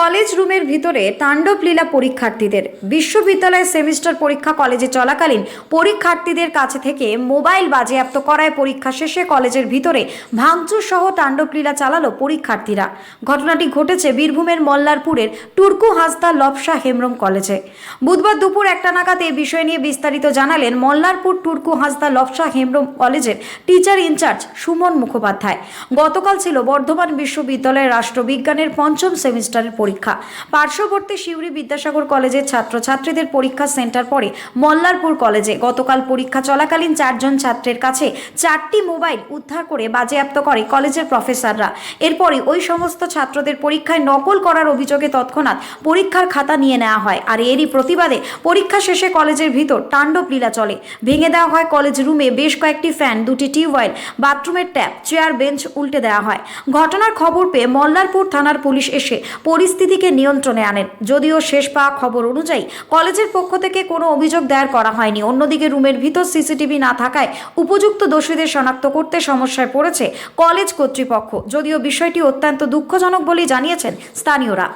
College রুমের ভিতরে তাণ্ডব লীলা পরীক্ষার্থীদের। বিশ্ববিদ্যালয়ের সেমিস্টার পরীক্ষা কলেজে চলাকালীন পরীক্ষার্থীদের কাছে থেকে মোবাইল বাজেয়াপ্ত করায় পরীক্ষা শেষে কলেজের ভিতরে ভাঙচুর সহ তাণ্ডব লীলা চালালো পরীক্ষার্থীরা। ঘটনাটি ঘটেছে বীরভূমের মল্লারপুরের টুরকু হাসদা লবসা হেমরম কলেজে। বুধবার দুপুর একটা নাগাদ এই বিষয় নিয়ে বিস্তারিত জানালেন মল্লারপুর টুরকু হাসদা লবসা হেমরম কলেজের টিচার ইনচার্জ সুমন মুখোপাধ্যায়। গতকাল ছিল বর্ধমান বিশ্ববিদ্যালয়ের রাষ্ট্রবিজ্ঞানের পঞ্চম সেমিস্টারের পরীক্ষা। পার্শ্ববর্তী শিউরি বিদ্যাসাগর কলেজের ছাত্রছাত্রীদের পরীক্ষা সেন্টার পড়ে মল্লারপুর কলেজে। গতকাল পরীক্ষা চলাকালীন চারজন ছাত্রের কাছে চারটি মোবাইল উদ্ধার করে বাজেয়াপ্ত করে কলেজের প্রফেসররা। এরপরই ওই সমস্ত ছাত্রদের পরীক্ষায় নকল করার অভিযোগে তৎক্ষণাৎ পরীক্ষার খাতা নিয়ে নেওয়া হয়। আর এরই প্রতিবাদে পরীক্ষা শেষে কলেজের ভিতর তাণ্ডব লীলা চলে। ভেঙে দেওয়া হয় কলেজ রুমে বেশ কয়েকটি ফ্যান, দুটি টিউবওয়েল, বাথরুমের ট্যাপ, চেয়ার, বেঞ্চ উল্টে দেওয়া হয়। ঘটনার খবর পেয়ে মল্লারপুর থানার পুলিশ এসে পরিস্থিতিকে নিয়ন্ত্রণে আনেন। যদিও শেষ পাওয়া খবর অনুযায়ী কলেজের পক্ষ থেকে কোনো অভিযোগ দায়ের করা হয়নি। অন্যদিকে রুমের ভিতর সিসিটিভি না থাকায় উপযুক্ত দোষীদের শনাক্ত করতে সমস্যায় পড়েছে কলেজ কর্তৃপক্ষ। যদিও বিষয়টি অত্যন্ত দুঃখজনক বলেই জানিয়েছেন স্থানীয়রা।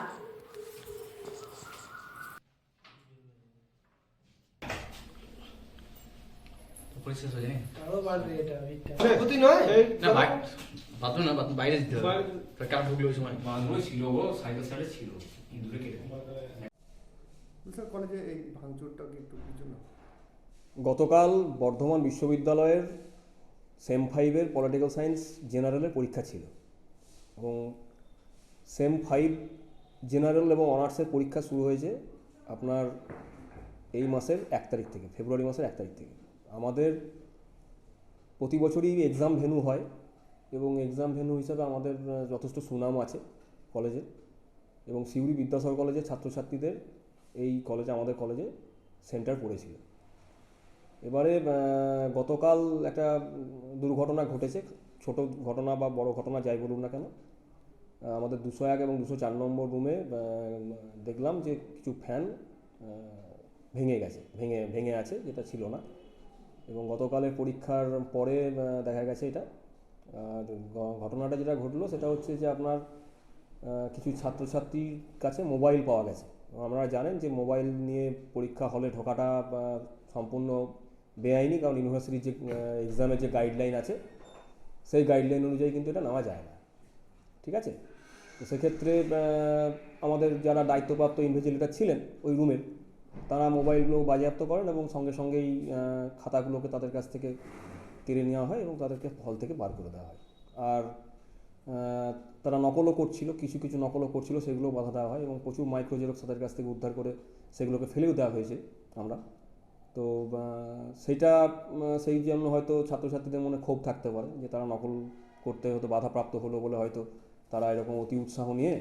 পরিশেষ হয়ে যায়। আরও বাড়বে এটা ক্ষতি নয়। না বাই- বাথরুম না বাথরুম বাইরে দিতে হবে। কার ঢুকলো ওই সময়। ছিল গো সাইকেল সাইডে ছিল। ইঁদুরে কেটে স্যার কলেজে এই ভাঙচুরটা কি একটু কিছু গতকাল বর্ধমান বিশ্ববিদ্যালয়ের সেম ফাইভের পলিটিক্যাল সায়েন্স জেনারেলের পরীক্ষা ছিল। এবং সেম ফাইভ জেনারেল এবং অনার্সের পরীক্ষা শুরু হয়েছে আপনার এই মাসের এক তারিখ থেকে ফেব্রুয়ারি মাসের এক তারিখ থেকে। আমাদের প্রতি বছরই এক্সাম ভেনু হয় এবং এক্সাম ভেনু হিসাবে আমাদের যথেষ্ট সুনাম আছে কলেজে এবং সিউড়ি বিদ্যাসাগর কলেজের ছাত্রছাত্রীদের এই কলেজে আমাদের কলেজে সেন্টার পড়েছিল। এবারে গতকাল একটা দুর্ঘটনা ঘটেছে, ছোট ঘটনা বা বড় ঘটনা যাই বলুন না কেন আমাদের দুশো এক এবং দুশো চার নম্বর রুমে দেখলাম যে কিছু ফ্যান ভেঙে গেছে, ভেঙে ভেঙে আছে, যেটা ছিল না। এবং গতকালের পরীক্ষার পরে দেখা গেছে এটা। আর ঘটনাটা যেটা ঘটলো সেটা হচ্ছে যে আপনার কিছু ছাত্রছাত্রীর কাছে মোবাইল পাওয়া গেছে। আপনারা জানেন যে মোবাইল নিয়ে পরীক্ষা হলে ঢোকাটা সম্পূর্ণ বেআইনি, কারণ ইউনিভার্সিটির যে এক্সামের যে গাইডলাইন আছে, সেই গাইডলাইন অনুযায়ী কিন্তু এটা নেওয়া যায় না। ঠিক আছে? তো সেক্ষেত্রে আমাদের যারা দায়িত্বপ্রাপ্ত ইনভেজিলেটার ছিলেন ওই রুমের তারা মোবাইলগুলো বাজেয়াপ্ত করেন এবং সঙ্গে সঙ্গেই খাতাগুলোকে তাদের কাছ থেকে কেড়ে নেওয়া হয় এবং তাদেরকে হল থেকে বার করে দেওয়া হয়। আর তারা নকলও করছিল, কিছু কিছু নকলও করছিল, সেগুলো বাধা দেওয়া হয় এবং প্রচুর মাইক্রো জেরক্স তাদের কাছ থেকে উদ্ধার করে সেগুলোকে ফেলেও দেওয়া হয়েছে আমরা। তো সেইটা সেই জন্য হয়তো ছাত্রছাত্রীদের মনে ক্ষোভ থাকতে পারে যে তারা নকল করতে হয়তো বাধাপ্রাপ্ত হলো বলে হয়তো তারা এরকম অতি উৎসাহ নিয়ে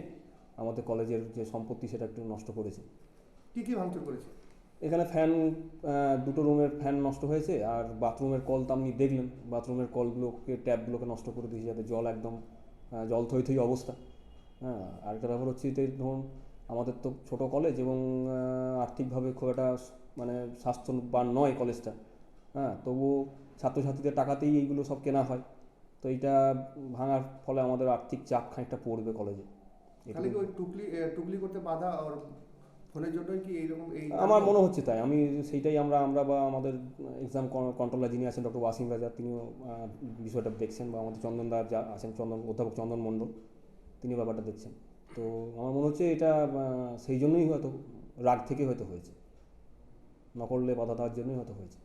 আমাদের কলেজের যে সম্পত্তি সেটা একটু নষ্ট করেছে। কি কি ভাঙচুর করেছে? এখানে ফ্যান দুটো রুমের ফ্যান নষ্ট হয়েছে আর বাথরুমের কল তো আপনি দেখলেন। বাথরুমের কলগুলোকে ট্যাপগুলোকে নষ্ট করে দিয়েছে যাতে জল একদম জল থই থই অবস্থা। হ্যাঁ আরেকটা ব্যাপার হচ্ছে যে ধরুন আমাদের তো ছোট কলেজ এবং আর্থিকভাবে খুব একটা মানে স্বাস্থ্যবান নয় কলেজটা হ্যাঁ তবুও ছাত্রছাত্রীদের টাকাতেই এইগুলো সব কেনা হয়। তো এইটা ভাঙার ফলে আমাদের আর্থিক চাপ খানিকটা পড়বে কলেজে টুকলি টুকলি করতে বাধা ফোনের জন্যই কি এইরকম এই আমার মনে হচ্ছে তাই। আমি সেইটাই আমরা আমরা বা আমাদের এক্সাম কন্ট্রোলার যিনি আছেন ডক্টর ওয়াসিম রাজা তিনিও বিষয়টা দেখছেন বা আমাদের চন্দন দাস যা আছেন চন্দন অধ্যাপক চন্দন মণ্ডল তিনি ব্যাপারটা দেখছেন। তো আমার মনে হচ্ছে এটা সেই জন্যই হয়তো রাগ থেকে হয়তো হয়েছে। নকললে বাধা দেওয়ার জন্যই হয়তো হয়েছে।